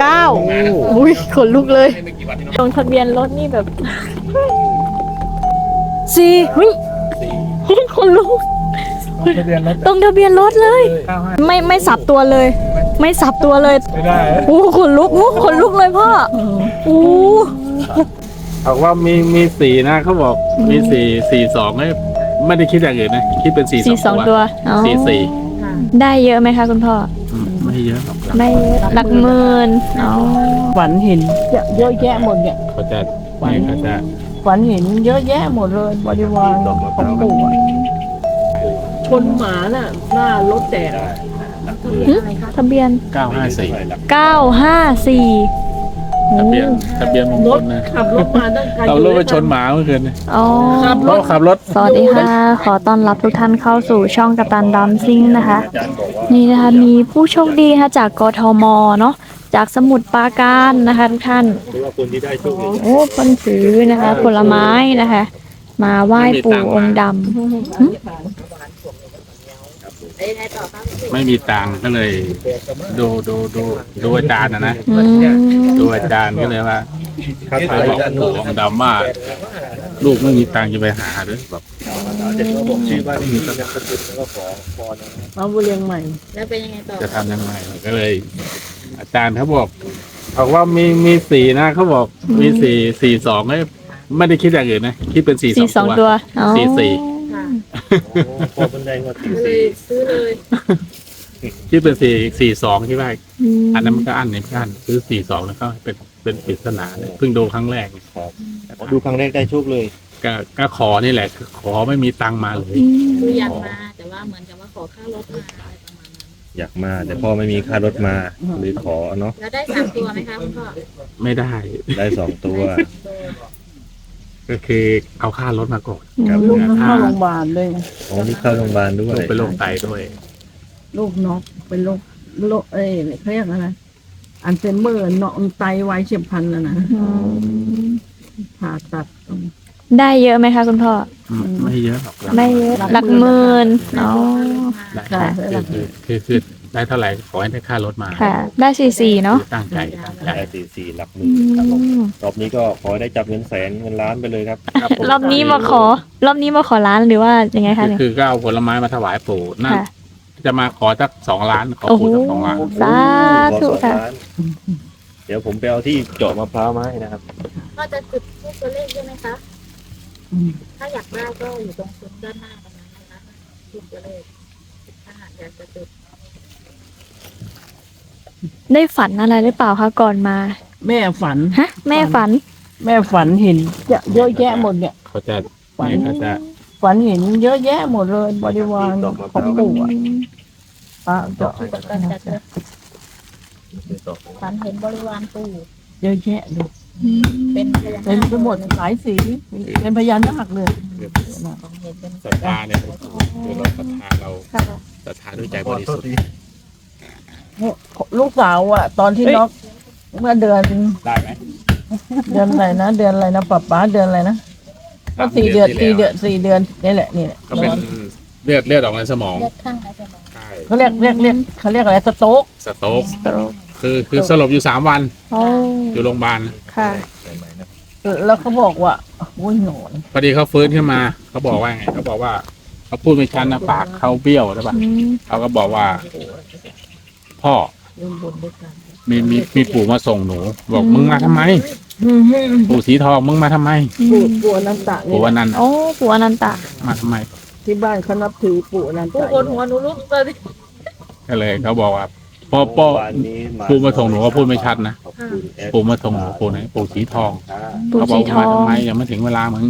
เก้าอุ้ยขนลุกเลยลงทะเบียนรถนี่แบบสี่เฮ้ยขนลุกทะเบียนรถตรงทะเบียนรถเลย ไม่ไม่สับตัวเลย ไม่สับตัวเลยไม่ได้โอ้ขนลุกโอ้ขนลุกเลยพ่อโอ้บอกว่ามีมีสีนะเขาบอกมีสี่สี่สองไม่ไม่ได้คิดอย่างอื่นนะ คิดเป็นสี่สี่สองตัวอ๋อสี่สี่ได้เยอะไหมคะคุณพ่ออืม ไม่เยอะหรอกครับไม่หลักหมื่นฝันเห็นเยอะแยะหมดเนี่ย เขาจะเนี่เขาจะฝันเห็นเยอะแยะหมดเลยบริวารของปู่ชนหมาน่ะ หน้ารถแตกทะเบียน 954 954 ทะเบียนทะเบียนมงรคถลนะขับรถมาตั้งไกลเรารถไปชนหมาเมื่อคืนเนี่ยอ๋อ เพราะขับรถ สวัสดีค่ะ ขอต้อนรับทุกท่านเข้าสู่ช่องกัปตันดัมซิงนะคะ นี่นะคะมีผู้โชคดีนะคะจากกทมเนาะจากสมุทรปราการนะคะทุกท่านโอ้คนถือนะคะ ผลไม้นะคะ มาไหว้ปู่องค์ด ไม่มีตังค์ก็เลยดูดูดูดูอาจารย์นะนะำอืมดูอาจารย์ก็เลยว่าไปบอกปู่องค์ดำว่าลูกไม่มีตังค์จะไปหาหรือแบบมาบุเรียงใหม่ แล้วเป็นยังไงต่อจะทำยังไงก็เลย อาจารย์เขาบอกบอกว่ามีมีสีนะเขาบอกมีสี่สี่สองไม่ไม่ได้คิดอย่างอื่นนะคิดเป็นสี่สี่สสอองงตัตัววอ๋อสี่สี่ ค่ะก็เลยซื้อเลยคิดเป็นสี่สี่สองที่ว่าอืมอันนั้นมันก็อันนี้ก็อันซื้อสี่สองแล้วก็เป็นเป็นปริศนาเลยเพิ่งดูครั้งแรกดูครั้งแรกได้โชคเลย ก็ก็ขอนี่แหละคือขอไม่มีตังค์มาเลยอืมคืออยากมาแต่ว่าเหมือนกับว่าขอค่ารถมาอะไรประมาณนั้นอยากมา แต่พ่อไม่มีค่ารถมาหรือขอเนาะแล้วได้สามตัวไหมคะคุณพ่อไม่ได้ ได้สองตัว ได้สามตัว ก็คือเอาค่ารถมาก่อน ครับ ลูกน้องเข้าโรงพยาบาลเลยอ๋อนี่เข้าโรงพยาบาลด้วยลูกเป็นโรคไตด้วย ลูกน้องเป็นโรคโรคเอ้ยเขาเรียกอะไรอัลไซเมอร์เนาะไตวายเฉียบพลันนะนะอืมผ่าตัดได้เยอะไหมคะคุณพ่ออืมไม่เยอะหรอกไม่เยอะหลักหมื่นอ๋อได้คือคือคือคือ ได้เท่าไหร่ขอให้ได้ค่ารถมาค่ะ ได้สี่สี่เนาะตั้งใจตั้งใจ ได้สี่สี่หลักหอืมื่นครับผมมรอบนี้ก็ขอให้ได้จับเงินแสนเงินล้านไปเลยครับ ครับผม รอบนี้มาขอ รอบนี้มาขอร้านหรือว่ายังไงคะคือเนี่ย คือก็เอาผลไม้มาถวายปู่นั่นค่ะ จะมาขอสักสองล้านขอโอ้โหปู่สักสองล้าน สาธุขอสองค่ะล้านเดี๋ยวผมไปเอาที่เจาะมะพร้าวมาให้นะครับ ก็จะจุดทูปตัวเลขด้วยไหมคะ ถ้าอยากได้ก็อยู่ตรงซุ้มด้านหน้าตรงนั้นนะคะทูปตัวเลขถ้าหากอยากจะจุด ได้ฝันอะไรหรือเปล่าคะก่อนมา แม่ฝัน ฮะ แม่ฝัน แม่ฝันเห็นเยอะแยะหมดเนี่ย เขาจะเนี่ยเขาจะฝันเห็นเยอะแยะหมดเลย บริวารของปู่อะพระเจ้าทูปกับกันจัดเลยฝันเห็นบริวารปู่เยอะแยะเลยเป็นพญาเต็มนาคไปหมดหลายสีเป็นพญานาคเลยของเห็นเป็นศรัทธาเนี่ยคือเราศรัทธาเราค่ะศรัทธาด้วยใจบริสุทธิ์ ลูกสาวอะ ตอนที่น็อกเมื่อเดือนได้ไหมเดือนอะไรนะเดือนอะไรนะป๊าป๊าเดือนอะไรนะก็สี่เดือนสี่เดือนสี่เดือนนี่แหละนี่แหละก็เป็นเลือดเลือดออกในสมองเลือดข้างในสมองใช่เขาเรียกเรียกเรียกเขาเรียกอะไรสโต๊กสโต๊กคือคือสลบอยู่สามวันโอ้อยู่โรงพยาบาลค่ะแล้วเขาบอกว่าโอ้ยหนอนพอดีเขาฟื้นขึ้นมา เขาบอกว่าไงเขาบอกว่าเขาพูดไม่ชัดนะปากเขาเบี้ยวใช่ปะอืมเขาก็บอกว่า พ่อร่วมบุญด้วยกัน มีมีมีปู่มาส่งหนู บอกมึงมาทำไม อืมปู่สีทองมึงมาทำไมปู่ปู่อนันตะปู่นี่วันนั้นโอ้ปู่อนันตะ มาทำไม ที่บ้านเขานับถือปู่อนันปู่ตะบนหัวหนูลุกเลยก็เลยเขาบอกว่าพ่อพ่อวันนี้ปู่มาส่งหนูก็พูดไม่ชัดนะขอบคุณแอดปู่มาส่งหนูปู่ไหนปู่สีทองปู่เขาบอสีกทว่าอมางทำไมยังไม่ถึงเวลามึง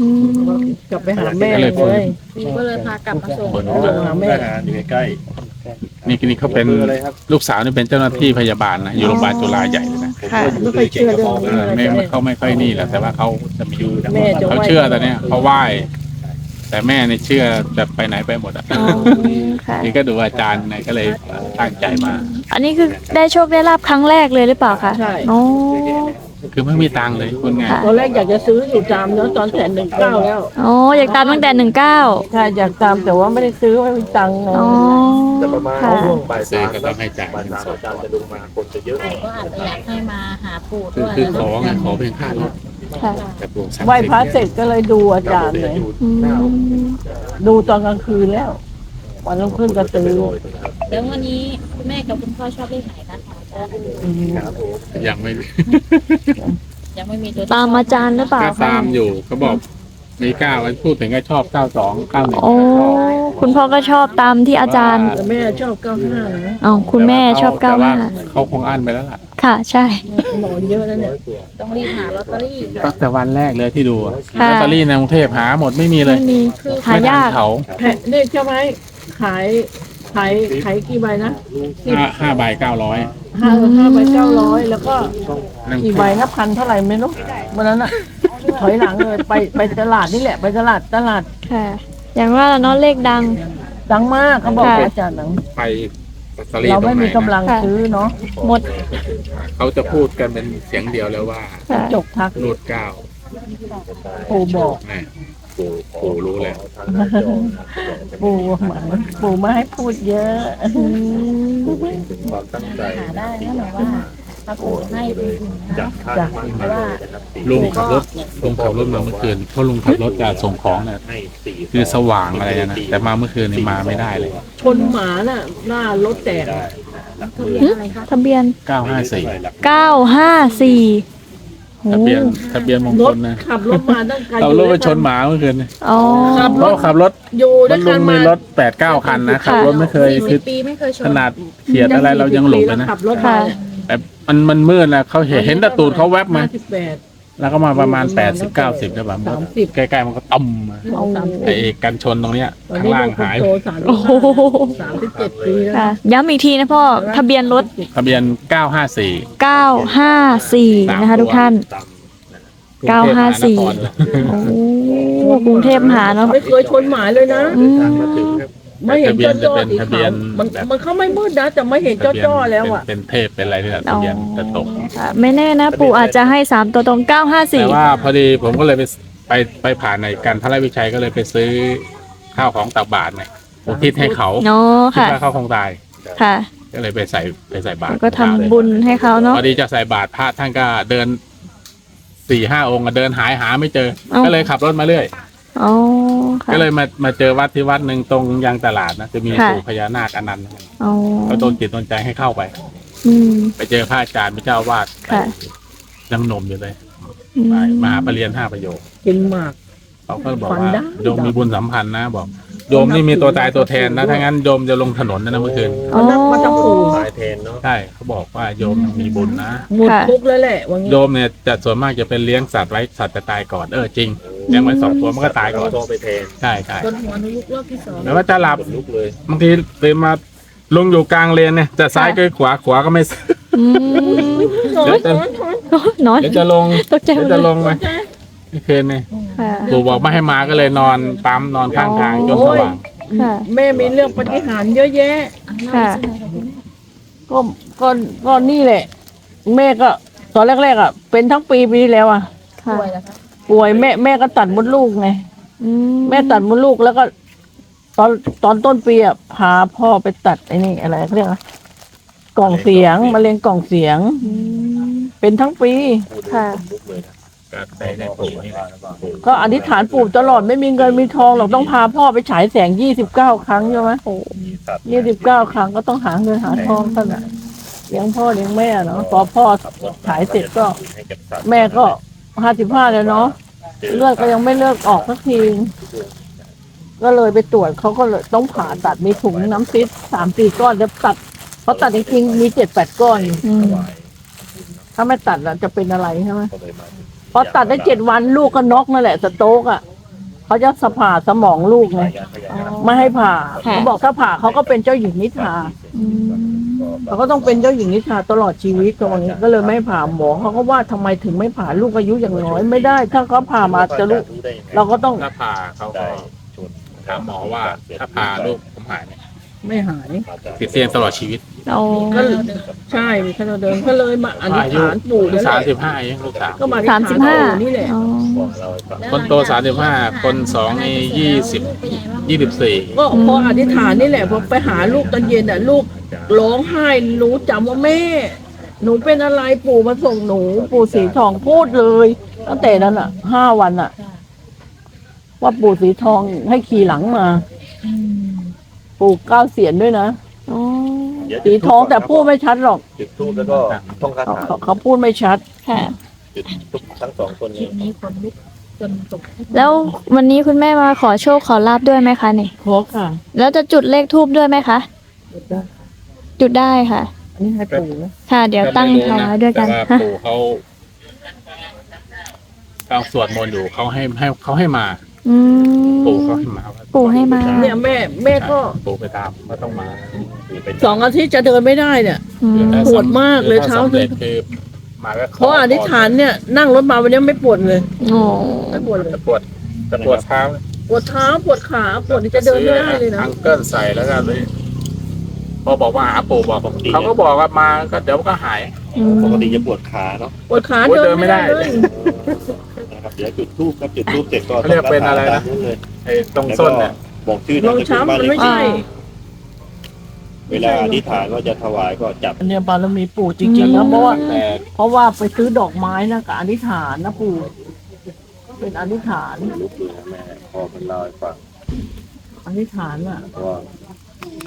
อืม กลับไปหาแม่ก็เลเลยยฟื้นปู่ก็เลยพากลับมาส่ง คนเออหาแม่ทหารอยู่ใกล้ นี่นี่เขาเป็นบอร์อะไรครับลูกสาวนี่เป็นเจ้าหน้าที่พยาบาลนะอยู่โรงพยาบาลจุฬาใหญ่เลยนะค่ะไม่ค่อยเชื่อเรื่องเอนี้ออะไรไม่ไม่เขาไม่ค่อยนี่แหละแต่ว่าเขาจะมีแม่จะเขาไหว้เชื่อแต่เนี้ยเขาไหว้ แต่แม่เนี่ยเชื่อแบบไปไหนไปหมดอะอ๋อค่ะ นี่ก็ดูอาจารย์เนี่ยก็เลยตั้งใจมา อันนี้คือได้โชคได้ลาบครั้งแรกเลยหรือเปล่าคะใช่โอ้ คือไม่มีตังค์เลยคนไงค่ะตอนแรกอยากจะซื้ออยู่ตามเนาะตอนแสนหนึ่งเก้าแล้วอ๋ออยากตามตั้งแต่หนึ่งเก้าใช่อยากตามแต่ว่าไม่ได้ซื้อไม่มีตังค์ไงอ๋อจะประมาณค่ะช่วงบ่ายซื้อสามก็ต้องให้จ่ายบ่ายเงินสามสดอาจารย์จะลงมาคนจะเยอะก็อาจจะอยากให้มาหาปู่คือด้วยคือขอไงขอเพียงค่ารถค่ะแต่ปลูกสามไหว้พระสิบเสร็จก็เลยดูอาจารย์เลยอืมดูตอนกลางคืนแล้ว วันรุ่งขึ้นก็ซื้อ แล้ววันนี้คุณแม่กับคุณพ่อชอบเลขไหนกันคะอาจารย์อืม ครับผมยังไม่ ยังไม่มีตัวตามอาจารย์หรือเปล่าก็คะตามอยู่เขาบอกมีเก้าพูดถึงก็ชอบเก้าสองเก้าหนึ่งโอ้คุณพ่อก็ชอบตามที่อาจารย์แต่แม่ชอบเก้าห้านะอ๋อคุณแม่ชอบเก้าแต่ว่ห้าเขาคงอั้นไปแล้วล่ะค่ะ ใช่นอนเยอะแล้วเนี่ยต้องรีบหาลอตเตอรี่ตั้งแต่วันแรกเลยที่ดูอะค่ะลอตเตอรี่ในกรุงเทพหาหมดไม่มีเลยไม่มีหายากไม่ทันเขาแพะเนี่ยใช่ไหมขาย ขายขายกี่ใบนะห้าห้าใบเก้าร้อยห้าห้าใบเก้าร้อยแล้วก็กี่ใบนับพันเท่าไหร่ไม่รู้วันนั้นอะถอยหลังเลยไปไปตลาดนี่แหละไปตลาดตลาดค่ะ อย่างว่าเนาะเลขดัง ดังมากเขาบอกค่ะอาจารย์ดังไปลอตเตอรี่เราตรไม่งไหนมีกำลันะงซื้อเนาะหมด เขาจะพูดกันเป็นเสียงเดียวแล้วว่าค่ะจกทักรูดเก้าปู่บอกนะ ปู่ปู่รู้แล้วปู่เหมือนปู่ไม่ให้พูดเยอะอืมความตั้งใจหาได้นะหนูว่าถ้าปู่ให้จริงๆนะจากคาดหวังมาเลยนะครับสี่ลุงขับรถลุงขับรถมาเมื่อคืนเพราะลุงขับรถจะส่งของเนี่ยให้สี่คือสว่างอะไรนะแต่มาเมื่อคืนนี่มาไม่ได้เลยชนหมาน่ะหน้ารถแตกทะเบียน 954เก้าห้าสี่โอ้ ทะเบียนทะเบียนมงรคถลนะขับรถมาตั้งไกลเรารถไปชนหมาเมื่อคืนนี่อ๋อขับเพรราะถขับรถอยู่ด้มัวนยลุกันงมามีรถแปดเก้าคันนะขับรถไม่เคยสี่คืสิอบปีไม่เคยชนขนาดเขียดอะไรเรายังหลงเลยนะ ขับรถมาค่ะ แต่มันมันมืดนะเขาเห็นเห็นแตะตูดเขาแวบมาสิบแปด แล้วก็มาประมาณ80 90แล้วแบบสามสิบ ใกล้ๆมันก็ต่ำมาสามสิไอ้บกันชนตรงเนี้ยตอนข้างนี้ล่างลูกคนหายโตสามโอ้โหสามสิบเจ็ดปีแล้วค่ะ ย้ำอีกทีนะพ่อ ทะเบียนรถ ทะเบียน 954เก้าห้าสี่นะคะทุกท่าน กรุงเทพมหานครโอ้กรุงเทพมหาเนาะไม่เคยชนหมาเลยนะ อืม ไม่เห็นทะเบียนจะจ้อเป็นๆสีทะเบีขายวนมันแบบมันเข้าไม่มืดนะแต่ไม่เห็นทะเบียนจ้อๆแล้วอะเป็นเป็นเทพเป็นอะไรนี่แหละทะเบียนจะตกค่ะไม่แน่นะ ปู่อาจจะให้สามตัวตรงเก้าห้าแต่สี่ว่าพอดีผมก็เลยไปไปไปผ่านในการทลายวิชัยก็เลยไปซื้อข้าวของตักบาตรเนี่ยอุทิศให้เขาเนาะคิดค่ะว่าเขาคงตายค่ะก็เลยไปใส่ไปใส่บาตรก็ทำบุญให้เขาเนาะพอดีจะใส่บาตรพระท่านก็เดินสี่ห้าองค์อะเดินหายหาไม่เจอเอ้าก็เลยขับรถมาเรื่อย อ๋อค่ะ ก็เลยมามาเจอวัดที่วัดหนึ่งตรงยางตลาดนะจะมีค่ะ ปู่พญานาคอนันต์อ๋อเขาโดนจิตโดนใจให้เข้าไป อืม ไปเจอพระอาจารย์เป็นเจ้าอาวาดค่ะ ยังหนมอยู่เลยอืมมหาปรริญญาห้าประโยคกินหมาก เขาก็บอกฝันว่าได้ โยมมีบุญสัมพันธ์นะบอกโยมนี่มีตัวตายตัวแทนนะถ้างั้นโยมจะลงถนนนะนะเมื่อคืนอ๋อ มันจะปู่สายเทนเนาะใช่เขาบอกว่าโยมมีบุญนะหมดค่ะ ทุกข์แล้วแหละวันนี้โยมเนี่ยจะส่วนมากจะเป็นเลี้ยงสัตว์ไว้สัตว์จะตายก่อนเออจริง เลี้ยงไว้สองตัวมันก็ตายก่อนโทรไปเทนใช่ใช่จนหัวหนุยุกรอบที่สองแล้วว่าจะหลับขนลุกเลยบางทีตื่นมาลงอยู่กลางเลนเนี่ยจะซ้ายก็ขวาขวาก็ไม่อืมเดี๋ยวจะนอนเดี๋ยวจะลงตกใจหมเดี๋ยวดจะเลลยงไหมไม่คืนเนี่ยค่ะปู่บอกไม่ให้มาก็เลยนอนปั๊มนอนข้างทางจนสว่างค่ะ แม่มีเรื่องปฏิหารย์เยอะแยะ ค่ะ ก็ก็ก็นี่แหละ แม่ก็ตอนแรกๆอะเป็นทั้งปีปีที่แล้วอะค่ะป่วยแล้วคะ ป่วยแม่แม่ก็ตัดมดลูกไงอืมแม่ตัดมดลูกแล้วก็ ตอนตอนต้นปีอะพาพ่อไปตัดไอ้นี่อะไรเขาเรียกอะไรกล่องเสียงมะเร็งกล่องเสียง อืมเป็นทั้งปี ค่ะ ลุกเลยนะก็ได้ได้ปู่นี่แหละก็อธิษฐานปู่ตลอดไม่มีเงินมีทองหรอกต้องพาพ่อไปฉายแสงยี่สิบเก้าครั้งใช่ไหมมีสัตว์ยี่สิบเก้าครั้งก็ต้องหาเงินหาทองขนาดเลี้ยงพ่อเลี้ยงแม่เนาะพอพ่อฉายเสร็จก็ ให้กับสัตว์แม่ก็ ห้าสิบห้าแล้วเนาะเลือดก็ยังไม่เลือดออกสักที ก็เลยไปตรวจเขาก็เลยต้องผ่าตัดมีถุงน้ำซิสสามสี่ก้อนแล้วตัดเขาตัดจริงๆมีเจ็ดแปดก้อนอืมถ้าไม่ตัดแล้วจะเป็นอะไรใช่ไหมก็เลยมาพอตัดได้เจ็ดวันลูกก็น็อกนั่นแหละสโต๊กอะเขาจะสผ่าสมองลูกไงยาขยายไม่ให้ผ่าเขาบอกถ้าผ่าเขาก็เป็นเจ้าหญิงนิทรา อืมเขาก็ต้องเป็นเจ้าหญิงนิทราตลอดชีวิตตรงนี้ก็เลยไม่ผ่าหมอเขาก็ว่าทำไมถึงไม่ผ่าลูกอายุอย่างน้อยไม่ได้ ถ้าเขาผ่ามาจะลูกเราก็ต้องถ้าพาเขาก็ได้ชนถามหมอว่าถ้าพาลูกผมหายไหมไม่หายติดเตียงตลอดชีวิต โอ้ก็ใช่มีขนาดเดิมก็เลยมาอธิษฐานปู่นั่นแหสามละสิบห้าเองลูกสาวก็มาอธิษสามฐานสิบห้าปู่นี่แหละอ๋อบอกเราให้ฟังคนโตสามสิบห้าคนสองนี่ยี่สิบยี่สิบสี่ก็พออธิษฐานนี่แหละพอไปหาลูกตอนเย็นอะลูกร้องไห้หนูจำว่าแม่ หนูเป็นอะไรปู่มาส่งหนู ปู่สีทองพูดเลย ตั้งแต่นั้นอะห้าวันอะ ว่าปู่สีทองให้ขี่หลังมา ปู่เก้าเสียนด้วยนะอ๋อ เดี๋ยวสีทองแต่พูดไม่ชัดหรอก จุดทูบแล้วก็ท่องคาเขาถาเขาเขาพูดไม่ชัด ค่ะ จุดทุกทั้งสองคนคลินี้ปนี้คนลุกจนตกแล้ววันนี้คุณแม่มาขอโชคขอลาบด้วยไหมคะนี่โคกค่ะแล้วจะจุดเลขทูบด้วยไหมคะ จุดได้ค่ะ อันนี้ให้ปู่นะค่ะ เดี๋ยวตั้งถวายด้วยกันแต่ว่าปู่เขากำลังสวดมนต์อยู่เขาให้ให้เขาให้มา อืม ปู่เขาให้มาว่าปู่ให้มา เนี่ยแม่แม่ก็ปู่ไปตามก็ต้องมาสองอาทิตย์จะเดินไม่ได้เนี่ย อืมปวดมากเลยเท้าสำเร็จคือมาก็ขเพราะอธิษฐานเนี่ยนั่งรถมาวันนี้ไม่ปวดเลยโอ้ไม่ปวดเลยจะปวดจะปวดเท้าปวดเท้าปวดขาปวดนี่จะเดินไม่ได้เลยนะอังเกิลใส่แล้วก็เลยพอบอกว่าหาปู่บอกเขาก็บอกว่ามาก็เดี๋ยวก็หาย อืมปกติจะปวดขาเนาะปวดขาโอ้ยเดินไม่ได้เดินไม่เลได้ยนะครับ เดี๋ยวจุดทูบครับจุดทูบเสร็จก็เขาเรียกเป็นอะไรนะ ตามนู้นเลยไอ้ตรงส้นเนี่ยบอกชื่อลนามงสกุลช้ำบ้านมันเลไม่ขใช่ที่ เวลาอธิษฐานก็จะถวายก็จับอันเนี้ยบารมีปู่จริงๆนะเพราะว่า แต่เพราะว่าไปซื้อดอกไม้นะกับอธิษฐานนะปู่เป็นอธิษฐานลุกเลยนะแม่พ่อมันเล่าให้ฟังอธิษฐานอะ ว่า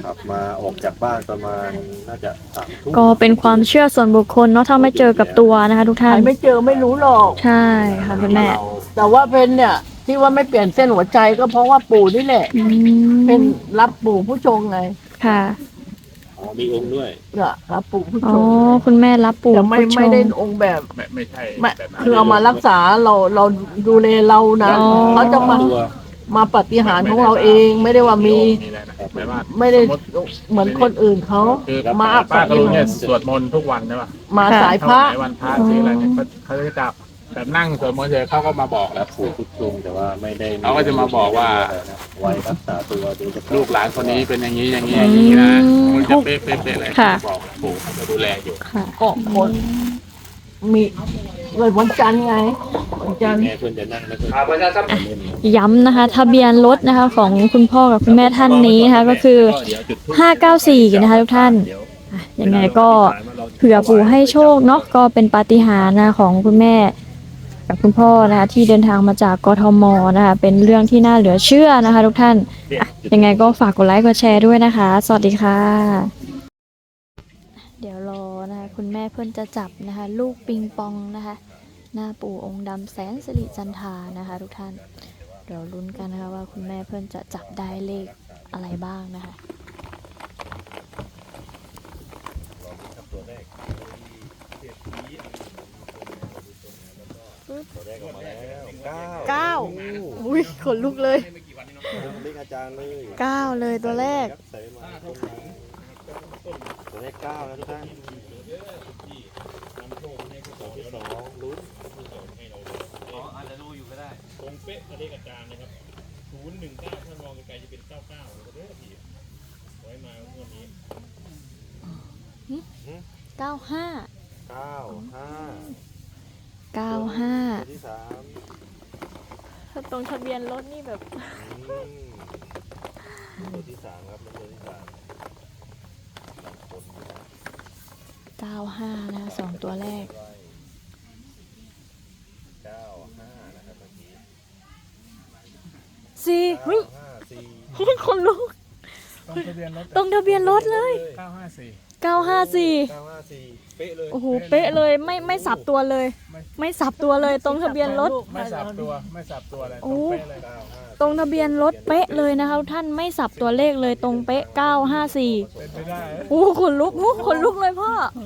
ขับมาออกจากบ้านประมาณน่าจะสามทุ่มก็เป็นความเชื่อส่วนบุคคลเนาะถ้าไม่เจอกับตัวนะคะ ทุกใครท่านไม่เจอไม่รู้หรอก ใช่ค่ะคุณแม่เราแต่ว่าเป็นเนี่ย ที่ว่าไม่เปลี่ยนเส้นหัวใจก็เพราะว่าปู่นี่แหละ อืเป็นมรับปู่ผู้ชงไงค่ะอ๋อมีองค์ด้วยเนี่ยรับปู่ผู้อ๋ชองคุณแม่รับปู่แต่ไม่ผู้ชไม่ได้องค์แบบไม่ไม่ใช่ไม่แบบนั้นคือเอามารักษาเราเราดูแลเรานะอ๋อ เขาจะมาตัวมาปฏิหารของเราเองไม่ได้ว่ามี นี่แหละนะ หมายว่าไม่ได้เหมือนคนอื่นเขาคือมาป้าก็รู้เนี่ยปฏิหารสวดมนต์ทุกวันใช่ป่ะมาสายพระเท่าไหวันพระซื้ออะไรเนี่ยเขาเขาจะจับแบบนั่งสวดมนต์เฉยเขาก็มาบอกแล้ว ปู่ทุกชุมแต่ว่าไม่ได้เขาก็จะมาบอกว่า ไว้รักษาตัวโดยเฉพาะลูกหลานคนนี้เป็นอย่างนี้อย่างนี้อย่างนี้นะอืมมันจะเป๊ะเป๊ะเป๊ะเลยค่ะ บอกปู่เขาจะดูแลอยู่ ค่ะ ก็คน มีเลยวันจันทร์ไงวันจันทร์ แม่เพื่อนจะนั่งแล้วก็เล่นย้ำนะคะ ทะเบียนรถนะคะของคุณพ่อกับคุณแม่ท่านนี้นะคะก็คือ เดี๋ยวจุดธูป594 นะคะทุกท่านเดี๋ยวอะยังไงก็เผื่อปู่ให้โชคเนาะก็เป็นปาฏิหาริย์นะของคุณแม่ กับคุณพ่อนะคะที่เดินทางมาจากกทมนะคะเป็นเรื่องที่น่าเหลือเชื่อนะคะ ทุกท่านอะยังไงก็ฝากกดไลค์กดแชร์ด้วยนะคะ สวัสดีค่ะเดี๋ยวรอนะ คะคุณแม่เพื่อนจะจับนะคะ ลูกปิงปองนะคะ หน้าปู่องค์ดำแสนสิริจันทรานะคะ ทุกท่าน เดี๋ยวลุ้นกันนะคะว่าคุณแม่เพื่อนจะจับได้เลขอะไรบ้างนะคะตัวแรกออกมาแล้วเก้าเก้าอุ้ยขนลุกเลยเลขอาจารย์เลยเก้าเลยตัวแรกใส่มาต้น ไม้ตัวเลขเก้านะทุกท่านตัวที่สองลุ้นเก้าห้าเก้าห้าเก้าห้าตัวที่สามตรงทะเบียนรถนี่แบบอืมตัวที่สามครับเป็นตัวที่สามบางคนนะ เก้าห้านะคะสองตัวแรกเก้าห้านะครับเมื่อกี้สี่เฮ้ยห้าสี่เฮ้ยคนลุก ต้องทะเบียนรถตรงทะเบียนรถเลย เก้าห้าสี่เก้าห้าสี่เก้าห้าสี่เป๊ะเลยโอ้โห เป๊ะเลย ไม่ไม่สับตัวเลย ไม่สับตัวเลย ตรงทะเบียนรถ ไม่สับตัวไม่สับตัวอะไรโอ้ต้องเป๊ะเลยเก้าห้าตรงทะเบียนรถเป๊ะเลยนะคะทุกท่านไม่สับตัวเลขเลยตรงเป๊ะเก้าห้าสี่เป็นไปได้โอ้ขนลุกโอ้ขนลุกเลยพ่อโอ้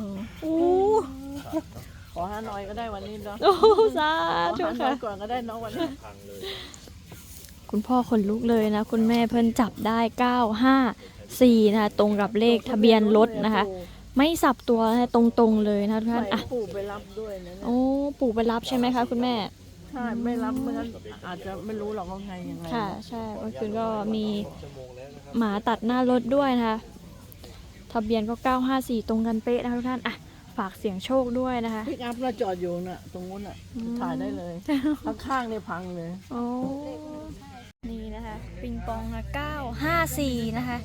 ขอห้าน้อยก็ได้วันนี้เนาะโอ้สาขอธุห้าน้อค่ะยก่อนก็ได้เน้องวันนี้พังเลย คุณพ่อขนลุกเลยนะ คุณแม่เพิ่นจับได้เก้าห้าสี่นะคะตรงกับเลขทะเบียนรถนะคะ ไม่สับตัวนะคะตรงๆเลยนะทุกท่านใส่อะปู่ไปรับด้วยนะเนี่ยโอ้ปู่ไปรับใช่ไหมคะคุณแม่ ใช่ไม่รับไม่งั้นอาจจะไม่รู้หรอกว่าไงยังไงค่ะ ใช่เมื่อคืนก็มีชั่วโมงแล้วนะครับหมาตัดหน้ารถด้วยนะคะ ทะเบียนก็ 954 ตรงกันเป๊ะนะคะทุกท่านอะ ฝากเสียงโชคด้วยนะคะพิกอัพเราจอดอยู่น่ะ ตรงนู้นน่ะอืมถ่ายได้เลยข้างๆเนี่ยพังเลย โอ้ นี่นะคะ ปิงปองนะ954 นะคะ